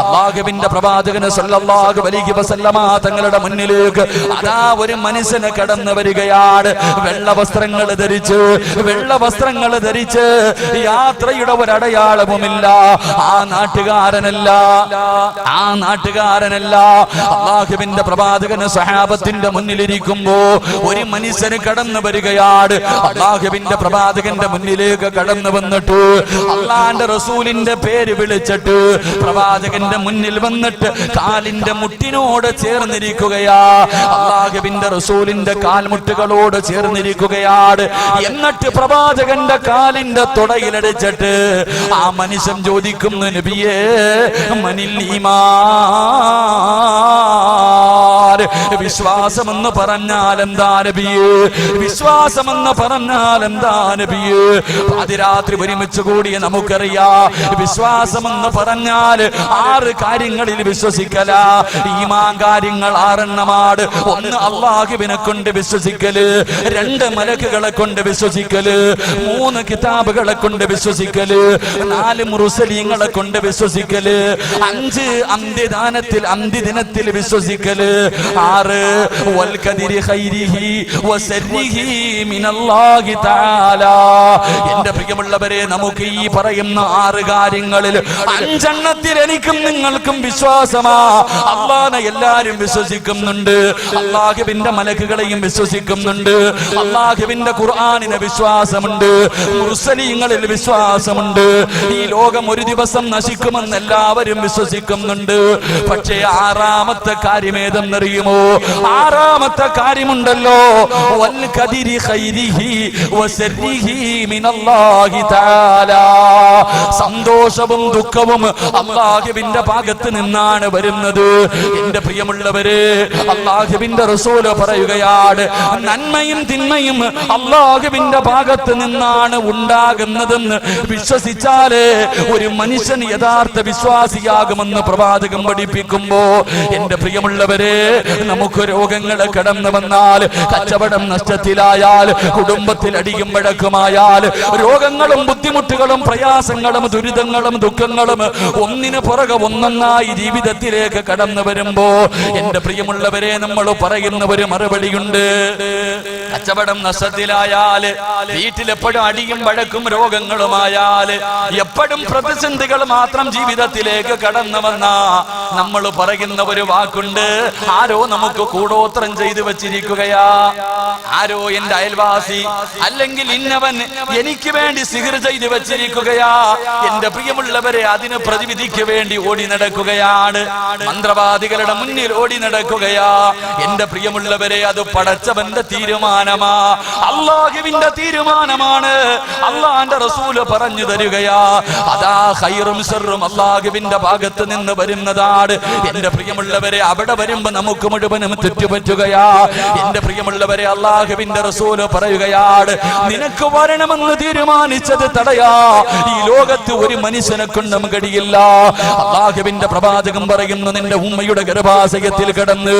അള്ളാഹുവിന്റെ പ്രവാചകന് സല്ലല്ലാഹു അലൈഹി വസല്ലമ തങ്ങളുടെ മുന്നിലേക്ക് അതാ ഒരു മനുഷ്യന് കടന്നു വരികയാണ്. വെള്ള വസ്ത്രങ്ങൾ ധരിച്ച് വെള്ള വസ്ത്രങ്ങൾ ധരിച്ച് യാത്രയുടെ ഒരടയാളവുമില്ല. ആ നാട്ടുകാരനല്ല ആ നാട്ടുകാരനല്ല. അള്ളാഹുവിന്റെ പ്രവാചകന് സഹാബത്തിന്റെ മുന്നിലിരിക്കുമ്പോ ഒരു മനുഷ്യന് കടന്നു വരികയാണ്. അള്ളാഹുവിന്റെ പ്രവാചകന്റെ മുന്നിലേക്ക് കടന്നു വന്നിട്ട് അള്ളാന്റെ റസൂലിന്റെ പേര് വിളിച്ചിട്ട് പ്രവാചകന്റെ മുന്നിൽ വന്നിട്ട് കാലിന്റെ മുട്ടിനോട് ചേർന്നിരിക്കുകയാ. അള്ളാഹുവിന്റെ റസൂലിന്റെ കാൽമുട്ടുകളോട് ചേർന്നിരിക്കുകയാണ് എന്നിട്ട് പ്രവാചകന്റെ കാലിന്റെ തുടയിലടിച്ചിട്ട് ആ മനുഷ്യൻ ചോദിക്കുന്നു നബിയേ മനിൽ ഈമാൻ വിശ്വാസമെന്ന് പറഞ്ഞാൽ എന്താ നബിയേ? വിശ്വാസമെന്ന് പറഞ്ഞാൽ എന്താ നബിയേ? അതിരാത്രി ഒരുമിച്ച് കൂടിയ നമുക്കറിയാ വിശ്വാസമെന്ന് പറഞ്ഞാൽ ആറ് കാര്യങ്ങളിൽ വിശ്വസിക്കല. ഈമാൻ കാര്യങ്ങൾ ആറെണ്ണമാണ്. ഒന്ന് അള്ളാഹുവിനെ കൊണ്ട് വിശ്വസിക്കൽ രണ്ട് മലക്കുകളെ കൊണ്ട് വിശ്വസിക്കൽ മൂന്ന് കിതാബുകളെ കൊണ്ട് വിശ്വസിക്കൽ നാല് മുറുസലീങ്ങളെ കൊണ്ട് വിശ്വസിക്കൽ അഞ്ച് അന്ത്യദാനത്തിൽ അന്ത്യദിനത്തിൽ വിശ്വസിക്കൽ ആറ് തആല. എന്റെ പ്രിയമുള്ളവരെ നമുക്ക് ഈ പറയുന്ന ആറ് കാര്യങ്ങളിൽ അഞ്ചെണ്ണത്തിൽ എനിക്കും നിങ്ങൾക്കും വിശ്വാസമാ. അള്ളാനെ എല്ലാരും വിശ്വസിക്കുന്നുണ്ട്. അള്ളാഹുവിന്റെ മലക്കുകളെയും വിശ്വസിക്കുന്നുണ്ട്. അള്ളാഹുവിന്റെ ഖുർആാനിന് വിശ്വാസമുണ്ട്. മുസ്ലിങ്ങളിൽ വിശ്വാസമുണ്ട്. ഈ ലോകം ഒരു ദിവസം നശിക്കുമെന്ന് എല്ലാവരും വിശ്വസിക്കുന്നുണ്ട്. പക്ഷേ ആറാമത്തെ കാര്യം ഏതെന്നറിയുമോ? ആറാമത്തെ കാര്യമുണ്ടല്ലോ. സന്തോഷവും ദുഃഖവും അള്ളാഹിബിന്റെ ഭാഗത്ത് നിന്നാണ് വരുന്നത്. എന്റെ പ്രിയമുള്ളവര് അള്ളാഹിബിന്റെ റസൂൽ പറയുകയാണ് നന്മയും തിന്മയും അള്ളാഹുവിന്റെ ഭാഗത്ത് നിന്നാണ് ഉണ്ടാകുന്നതെന്ന് വിശ്വസിച്ചാൽ ഒരു മനുഷ്യൻ യഥാർത്ഥ വിശ്വാസിയാകുമെന്ന് പ്രവാചകം പഠിപ്പിക്കുമ്പോ എന്റെ പ്രിയമുള്ളവരെ നമുക്ക് രോഗങ്ങൾ കടന്നു വന്നാൽ കച്ചവടം നഷ്ടത്തിലായാൽ കുടുംബത്തിൽ അടിയും വഴക്കുമായാൽ രോഗങ്ങളും ബുദ്ധിമുട്ടുകളും പ്രയാസങ്ങളും ദുരിതങ്ങളും ദുഃഖങ്ങളും ഒന്നിന് പുറകെ ഒന്നൊന്നായി ജീവിതത്തിലേക്ക് കടന്നു വരുമ്പോ എന്റെ പ്രിയമുള്ളവരെ നമ്മൾ പറയുന്ന ഒരു മറുപടിയുണ്ട്. കച്ചവടം നഷ്ടത്തിലായാൽ വീട്ടിലെപ്പോഴും അടിയും വഴക്കും രോഗങ്ങളുമായാൽ എപ്പോഴും പ്രതിസന്ധികൾ മാത്രം ജീവിതത്തിലേക്ക് കടന്നു വന്ന നമ്മൾ പറയുന്ന ഒരു വാക്കുണ്ട്. ആരോ നമുക്ക് കൂടോത്രം ചെയ്തു വെച്ചിരിക്കുകയാ. ആരോ എന്റെ അയൽവാസി അല്ലെങ്കിൽ ഇന്നവൻ എനിക്ക് വേണ്ടി സിഹിർ ചെയ്തു വെച്ചിരിക്കുകയാ. എന്റെ പ്രിയമുള്ളവരെ അതിന് പ്രതിവിധിക്ക് വേണ്ടി ഓടി നടക്കുകയാണ്. മന്ത്രവാദികളുടെ മുന്നിൽ ഓടി നടക്കുകയാ. എന്റെ പ്രിയമുള്ളവരെ അത് പടച്ചവന്റെ തീരുമാനമാ. അള്ളാഹുവിന്റെ തീരുമാനമാണ്. അള്ളാന്റെ റസൂൽ പറഞ്ഞു തരികയാ. അതാ ഹൈറും സെറും അള്ളാഹുവിന്റെ ഭാഗത്ത് നിന്ന് വരുന്നതാണ്. എന്റെ പ്രിയമുള്ളവരെ അവിടെ വരുമ്പോ നമുക്ക് മുഴുവനും തെറ്റുപറ്റുകയാ. എന്റെ പ്രിയമുള്ളവരെ അള്ളാഹുവിന്റെ റസൂൽ പറയുകയാണ് നിനക്ക് വരണമെന്ന് തീരുമാനിച്ചത് തടയാ. ഈ ലോകത്ത് ഒരു മനുഷ്യനെ കൊണ്ടും കഴിയില്ല. അള്ളാഹുവിന്റെ പ്രവാചകം പറയുന്നു നിന്റെ ഉമ്മയുടെ ഗർഭാശയത്തിൽ കിടന്ന്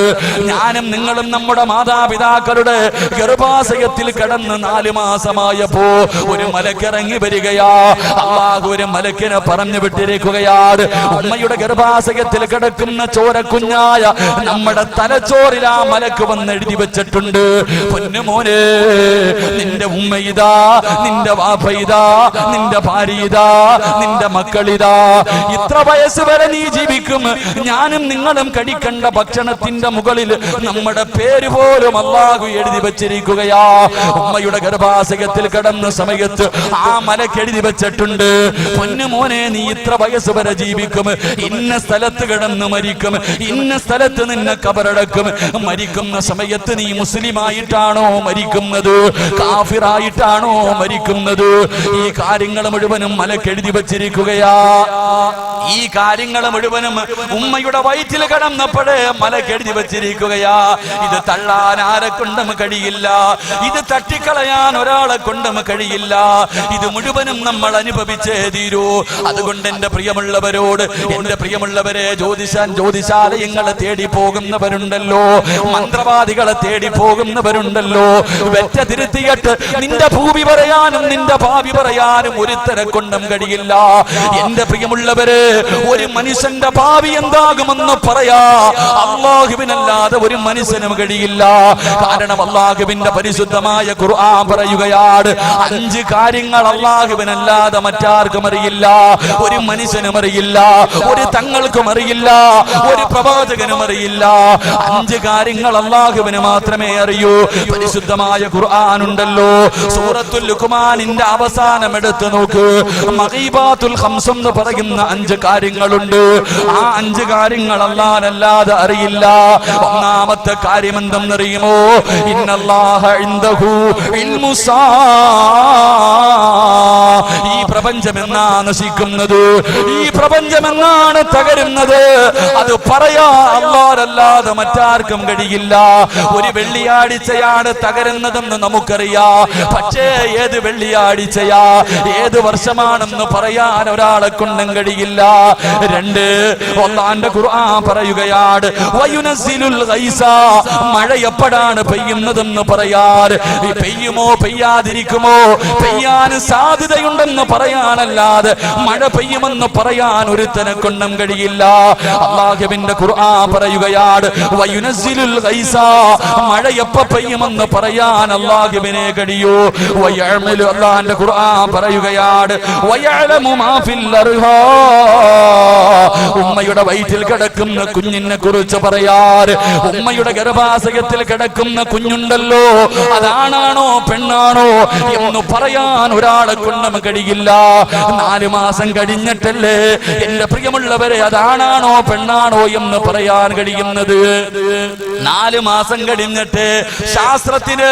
ഞാനും നിങ്ങളും നമ്മുടെ മാതാപിതാക്കളുടെ ഗർഭാശയത്തിൽ കിടന്ന് നാല് മാസമായപ്പോ ഒരു മലക്കിറങ്ങി വരികയാ. അള്ളാഹു ഒരു മലക്കിനെ പറഞ്ഞു വിട്ടിരിക്കുകയാണ്. ഉമ്മയുടെ ഗർഭാശയത്തിൽ കിടക്കുന്ന ചോരക്കുഞ്ഞായ നമ്മുടെ തലച്ചോറിൽ ആ മലക്ക് വന്ന് എഴുതി വെച്ചിട്ടുണ്ട്. പൊന്നുമോനെ നിന്റെ ഉമ്മ ഇതാ നിന്റെ ഇതാ നിന്റെ ഭാര്യ ഇതാ നിന്റെ മക്കളിതാ ഇത്ര വയസ്സ് വരെ നീ ജീവിക്കും. ഞാനും നിങ്ങളും കഴിക്കേണ്ട ഭക്ഷണത്തിന്റെ മുകളിൽ നമ്മുടെ പേര് പോലും അള്ളാഹു എഴുതി വെച്ചിരിക്കുകയാ. ഉമ്മയുടെ ഗർഭാശയത്തിൽ കിടന്ന സമയത്ത് ആ മലക്ക് എഴുതി വെച്ചിട്ടുണ്ട്. പൊന്നുമോനെ നീ ഇത്ര വയസ്സ് വരെ ജീവിക്കും. ഇന്ന സ്ഥലത്ത് കിടന്ന് മരിക്കും. ഇന്ന സ്ഥലത്ത് നിന്നെ കബറടക്കും. മരിക്കുന്ന സമയത്ത് നീ മുസ്ലിമായിട്ടാണോ മരിക്കുന്നത്? കാഫിറായിട്ടാണോ മരിക്കുന്നത്? ഈ കാര്യങ്ങൾ മുഴുവനും മലക്കെഴുതി വച്ചിരിക്കുകയാ. ഈ കാര്യങ്ങൾ മുഴുവനും ഉമ്മയുടെ വയറ്റിൽ കടന്നപ്പോഴേ മലക്കെഴുതി വച്ചിരിക്കുകയാ. ഇത് തള്ളാൻ ആരെ കൊണ്ടും കഴിയില്ല. ഇത് തട്ടിക്കളയാൻ ഒരാളെ കൊണ്ടും കഴിയില്ല. ഇത് മുഴുവനും നമ്മൾ അനുഭവിച്ചേ തീരൂ. അതുകൊണ്ട് എന്റെ പ്രിയമുള്ളവരോട് എന്റെ പ്രിയമുള്ളവരെ ജ്യോതിഷാൻ ജ്യോതിശാലയങ്ങളെ തേടി പോകുന്നവരുണ്ടല്ലോ. പോകുന്നവരുണ്ടല്ലോ മന്ത്രവാദികളെ തേടി പോകുന്നവരുണ്ടല്ലോ. വെറ്റ തിരുത്തിയിട്ട് നിന്റെ ഭൂമി പറയാനും നിന്റെ ഭാവി പറയാനും ഒരുത്തരെ കൊണ്ടും കഴിയില്ല. എന്റെ പ്രിയമുള്ളവര് ഒരു മനുഷ്യന്റെ ഭാവി എന്താകുമെന്ന് പറയാ. അള്ളാഹുവിനല്ലാതെ ഒരു മനുഷ്യനും കഴിയില്ല. കാരണം അള്ളാഹുവിന്റെ പരിശുദ്ധമായ ഖുർആൻ പറയുകയാണ് അഞ്ച് കാര്യങ്ങൾ അള്ളാഹുവിനല്ലാതെ മറ്റാർക്കും അറിയില്ല. ഒരു മനുഷ്യനും അറിയില്ല. ഒരു തങ്ങൾക്കും അറിയില്ല. ഒരു പ്രവാചകനും അറിയില്ല. അഞ്ച് കാര്യങ്ങൾ അള്ളാഹുവിന് മാത്രമേ അറിയൂ. പരിശുദ്ധമായ ഖുർആൻ ഉണ്ടല്ലോ സൂറത്തുൽ ലുക്മാനിന്റെ അവസാനം എടുത്തു നോക്ക്. മഗീബാത്തുൽ ഖംസ് എന്ന് പറയുന്ന അഞ്ച് കാര്യങ്ങളുണ്ട്. ആ അഞ്ച് കാര്യങ്ങൾ അല്ലാതെ അറിയില്ല. ഒന്നാമത്തെ കാര്യം എന്തെന്നറിയുമോ? ഇന്നല്ലാഹ ഇൻദഹു ഇൽമുസാ ഈ പ്രപഞ്ചം എന്നാ നശിക്കുന്നത്? ഈ പ്രപഞ്ചം എന്നാണ് തകരുന്നത്? അത് പറയാ അല്ലാതല്ലാതെ മറ്റാർക്കും കഴിയില്ല. ഒരു വെള്ളിയാഴ്ചയാണ് തകരുന്നതെന്ന് നമുക്കറിയാ. പക്ഷേ ഏത് വെള്ളിയാഴ്ചയാ? ഏത് വർഷമാണെന്ന് പറയാൻ ഒരാളെ കൊണ്ടും കഴിയില്ല. രണ്ട് ഒന്നാന്റെ ഖുർആൻ പറയുകയാണ് വയുനസിലുൽ ഗൈസ മഴ എപ്പോഴാണ് പെയ്യുന്നതെന്ന് പറയാൻ. പെയ്യുമോ പെയ്യാതിരിക്കുമോ? പെയ്യാൻ സാധ്യതയുണ്ടെന്ന് പറയാനല്ലാതെ മഴ പെയ്യുമെന്ന് പറയാൻ ഒരുത്തനെ കൊണ്ടും കഴിയില്ല. അള്ളാഹുവിന്റെ ഖുർആൻ പറയുകയാണ് മഴ എപ്പ പെയ്യുമെന്ന് പറയാൻ അള്ളാഹുവിനെ കഴിയൂ. അള്ളാഹിന്റെ ഖുർആൻ പറയുകയാണ് ഉമ്മയുടെ വയറ്റിൽ കിടക്കുന്ന കുഞ്ഞിനെ കുറിച്ച് പറയാറ്. ഉമ്മയുടെ ഗർഭാശയത്തിൽ കിടക്കുന്ന കുഞ്ഞുണ്ടല്ലോ. അതാണാണോ പെണ്ണാണോ എന്ന് പറയാൻ ഒരാളെ കൊണ്ടും കഴിയില്ല. നാല് മാസം കഴിഞ്ഞിട്ടല്ലേ? എന്റെ പ്രിയമുള്ളവരെ അതാണാണോ പെണ്ണാണോ എന്ന് പറയാൻ കഴിയുന്നത്? നാല് മാസം കഴിഞ്ഞിട്ട് ശാസ്ത്രത്തിന്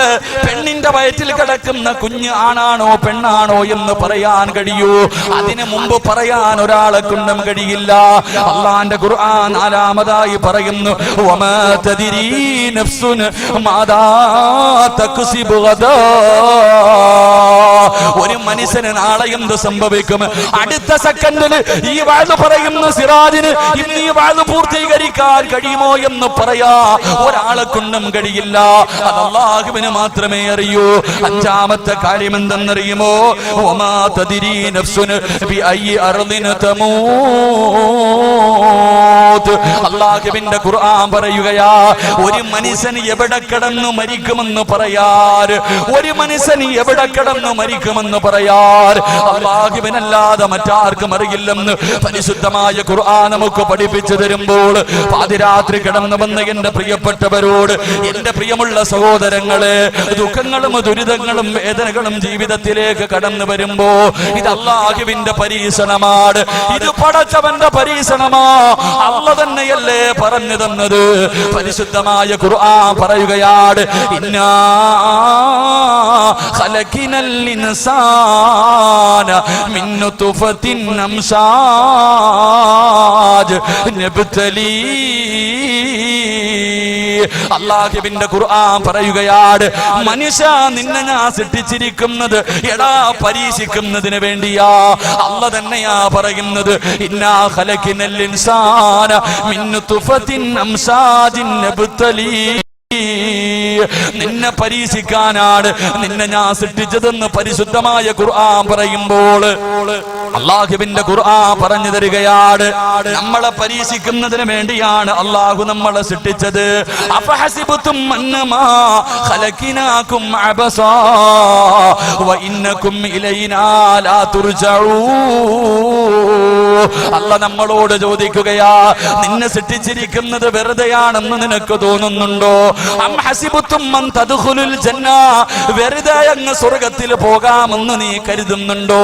പെണ്ണിന്റെ വയറ്റിൽ കിടക്കുന്ന കുഞ്ഞ് ആണാണോ പെണ്ണാണോ എന്ന് പറയാൻ കഴിയൂ. അതിനു മുമ്പ് പറയാൻ ഒരാളെ കൊണ്ടും കഴിയില്ല. അള്ളാന്റെ ഖുർആൻ നാലാമതായി പറയുന്നു വമാ തദ്രീ നഫ്സുൻ മാദാ തക്സിബു ഗദാ. ഒരു മനുഷ്യന് നാളെ എന്ത് സംഭവിക്കും? അടുത്ത സെക്കൻഡിൽ ഈ വാഴ് പറയുന്ന സിറാജിന് ഇന്ന് ഈ വാഴ് പൂർത്തീകരിക്കാൻ കഴിയുമോ എന്ന് പറയാ. ഒരാളെ കൊണ്ടും കഴിയില്ല. അത് മാത്രമേ അറിയൂ. അഞ്ചാമത്തെ കാര്യം എന്തെന്നറിയുമോ? ഒമാ തതിരി നഫ്സുന് ബി ഐ അർദിന തമൂത്ത് അള്ളാഹുവിന്റെ ഖുർആൻ പറയുകയാ ഒരു മനുഷ്യൻ എവിടെ കിടന്നു മരിക്കുമെന്ന് പറയാർ ഒരു മനുഷ്യൻ എവിടെ കിടന്നു മരിക്കുമെന്ന് പറയാർ. അള്ളാഹുവിനല്ലാതെ മറ്റാർക്കും അറിയില്ലെന്ന് പരിശുദ്ധമായ ഖുർആൻ നമുക്ക് പഠിപ്പിച്ചു തരുമ്പോൾ പാതിരാത്രി കിടന്നു വന്ന എന്റെ പ്രിയപ്പെട്ടവരോട് എന്റെ പ്രിയമുള്ള സഹോദരങ്ങളെ ദുഃഖങ്ങളും ദുരിതങ്ങളും വേദനകളും ജീവിതത്തിലേക്ക് കടന്നു വരുമ്പോ ഇത് അള്ളാഹുവിന്റെ പരീക്ഷണമാണ്. ഇത് പടച്ചവന്റെ പരീക്ഷണമാ. അള്ള തന്നെയല്ലേ പറഞ്ഞു തന്നത്? പരിശുദ്ധമായ ഖുർആൻ പറയുകയാണ് ഇന്നാ ഖലഖിനൽ അംസാജ് നബ്തലീ. അള്ളാഹുവിന്റെ ഖുർആൻ പറയുകയാണ് മനുഷ്യ നിന്നെ ഞാൻ സൃഷ്ടിച്ചിരിക്കുന്നത് എടാ പരീക്ഷിക്കുന്നതിന് വേണ്ടിയാ. അല്ല തന്നെയാ പറയുന്നത് ഇന്നാ ഖലഖിനൽ ഇൻസാന മിൻ തുഫതിൻ അംസാജിൻ നബ്തലീ. നിന്നെ പരീക്ഷിക്കാനാണ് നിന്നെ ഞാൻ സൃഷ്ടിച്ചതെന്ന് പരിശുദ്ധമായ ഖുർആൻ പറയുമ്പോൾ. അള്ളാഹുവിന്റെ ഖുർആ പറഞ്ഞു തരികയാണ്. നമ്മളെ പരീക്ഷിക്കുന്നതിന് വേണ്ടിയാണ് അള്ളാഹു നമ്മളെ സൃഷ്ടിച്ചത്. അഫഹസിബത്തും അന്നമാ ഖലഖിനാകും ഇലൈനാ അല്ല നമ്മളോട് ചോദിക്കുകയാ നിന്നെ സൃഷ്ടിച്ചിരിക്കുന്നത് വെറുതെയാണെന്ന് നിനക്ക് തോന്നുന്നുണ്ടോ? അം വെറുതെ അങ്ങ് സ്വർഗത്തിൽ പോകാമെന്ന് നീ കരുതുന്നുണ്ടോ?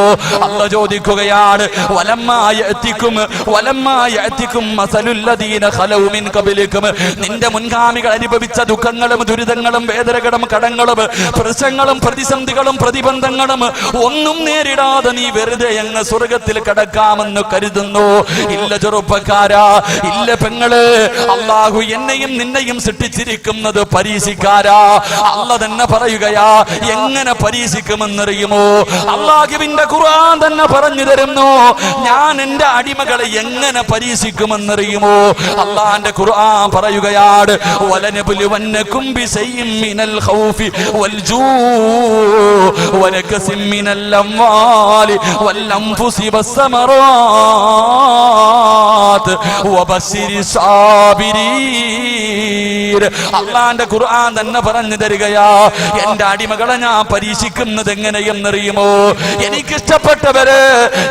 അല്ല ചോദിക്കുകയാണ് വലമ്മായ എത്തിക്കും വലമ്മായ എത്തിക്കും മസലുല്ലദീന ഖലൗ മിൻ ഖബലിക്കും. നിന്റെ മുൻഗാമികൾ അനുഭവിച്ച ദുഃഖങ്ങളും ദുരിതങ്ങളും വേദനകളും കടങ്ങളും പ്രശ്നങ്ങളും പ്രതിസന്ധികളും പ്രതിബന്ധങ്ങളും ഒന്നും നേരിടാതെ നീ വെറുതെ അങ്ങ് സ്വർഗത്തിൽ കടക്കാമെന്ന് കരുതുന്നു. ഇല്ല ചെറുപ്പക്കാരാ ഇല്ല പെങ്ങൾ. അള്ളാഹു എന്നെയും നിന്നെയും സൃഷ്ടിച്ചിരിക്കുന്നത് പരീക്ഷിക്കാരാ. അല്ല തന്നെ പറയുകയാ എങ്ങനെ പരീക്ഷിക്കുമെന്നറിയുമോ? അള്ളാഹുവിന്റെ ഖുർആൻ തന്നെ പറഞ്ഞു തരുന്നു. ഞാൻ എന്റെ അടിമകളെ എങ്ങനെ പരീക്ഷിക്കുമെന്നറിയുമോ? അള്ളാന്റെ ഖുർആൻ പറയുകയാണ് വലനബുലുവന്നകും ബിസൈഇൻ മിനൽ ഖൗഫി വൽ ജൂ വനകസിൻ മിനൽ അംവാലി വൽ അൻഫുസി വസ്സമറാത്ത് 啊。അള്ളാന്റെ ഖുർആൻ തന്നെ പറഞ്ഞു തരികയാ എന്റെ അടിമകളെ ഞാൻ പരീക്ഷിക്കുന്നത് എങ്ങനെയെന്നറിയുമോ? എനിക്കിഷ്ടപ്പെട്ടവര്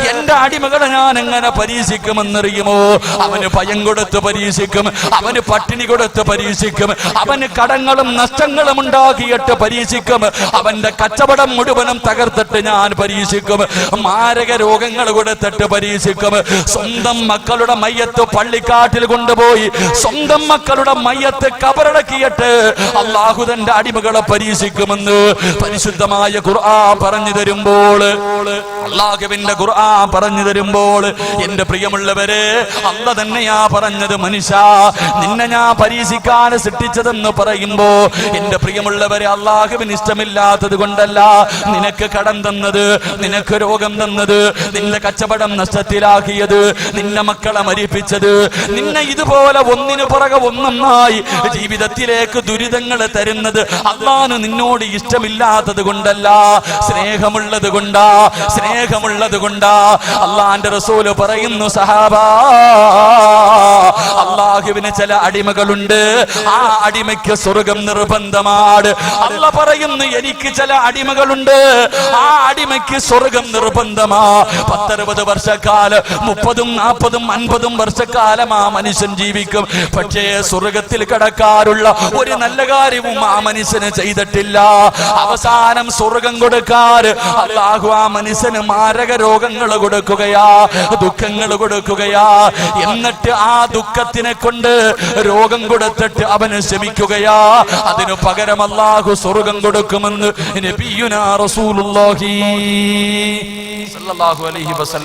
എന്റെ അടിമകളെ ഞാൻ എങ്ങനെ പരീക്ഷിക്കുമെന്നറിയുമോ? അവന് ഭയം കൊടുത്ത് പരീക്ഷിക്കും അവന് പട്ടിണി കൊടുത്ത് പരീക്ഷിക്കും അവന് കടങ്ങളും നഷ്ടങ്ങളും ഉണ്ടാക്കിയിട്ട് പരീക്ഷിക്കും അവന്റെ കച്ചവടം മുഴുവനും തകർത്തിട്ട് ഞാൻ പരീക്ഷിക്കും മാരക രോഗങ്ങൾ കൊടുത്തിട്ട് പരീക്ഷിക്കും സ്വന്തം മക്കളുടെ മയ്യത്ത് പള്ളിക്കാട്ടിൽ കൊണ്ടുപോയി സ്വന്തം മക്കളുടെ മയ്യത്ത് കബറടക്കിയിട്ട് അള്ളാഹു തന്റെ അടിമകളെ പരീക്ഷിക്കുമെന്ന് പരിശുദ്ധമായ ഖുർആ പറഞ്ഞു തരുമ്പോൾ അള്ളാഹുവിന്റെ ഖുർആ പറഞ്ഞു തരുമ്പോൾ എന്റെ പ്രിയമുള്ളവരെ അല്ല തന്നെയാ പറഞ്ഞത് മനുഷ്യ നിന്നെ ഞാൻ പരീക്ഷിക്കാൻ സൃഷ്ടിച്ചതെന്ന് പറയുമ്പോ എന്റെ പ്രിയമുള്ളവരെ അള്ളാഹുവിന് ഇഷ്ടമില്ലാത്തത് കൊണ്ടല്ല നിനക്ക് കടം തന്നത് നിനക്ക് രോഗം തന്നത് നിന്റെ കച്ചവടം നഷ്ടത്തിലാക്കിയത് നിന്റെ മക്കളെ മരിപ്പിച്ചത് നിന്നെ ഇതുപോലെ ഒന്നിനു പുറകെ ഒന്നൊന്നായി ജീവിതത്തിലേക്ക് ദുരിതങ്ങൾ തരുന്നത് അള്ളാന് നിന്നോട് ഇഷ്ടമില്ലാത്തത് കൊണ്ടല്ല. സ്നേഹമുള്ളത് കൊണ്ടാ. സ്നേഹമുള്ളത് കൊണ്ടാ. അള്ളാന്റെ റസൂൽ പറയുന്നു സഹാബ അള്ളാഹുവിന് ചില അടിമകളുണ്ട്. ആ അടിമയ്ക്ക് സ്വർഗം നിർബന്ധമാണ്. അല്ല പറയുന്നു എനിക്ക് ചില അടിമകളുണ്ട്. ആ അടിമയ്ക്ക് സ്വർഗം നിർബന്ധമാ. പത്തറുപത് വർഷക്കാൽ മുപ്പതും നാൽപ്പതും അൻപതും വർഷക്കാലം ആ മനുഷ്യൻ ജീവിക്കും. പക്ഷേ സ്വർഗത്തിൽ കടക്കാറുള്ള ഒരു നല്ല കാര്യവും ആ മനുഷ്യന് ചെയ്തിട്ടില്ല. അവസാനം സ്വർഗം കൊടുക്കാറ്. അള്ളാഹു ആ മനുഷ്യന് മാരക രോഗങ്ങൾ കൊടുക്കുകയാ ദുഃഖങ്ങൾ കൊടുക്കുകയാ. എന്നിട്ട് ആ ദുഃഖത്തിനെ കൊണ്ട് രോഗം കൊടുത്തിട്ട് അവന് ശമിക്കുകയാ അതിനു പകരം അള്ളാഹു സ്വർഗം കൊടുക്കുമെന്ന് നബിയുനാ റസൂലുള്ളാഹി അലൈഹി വസല്ലം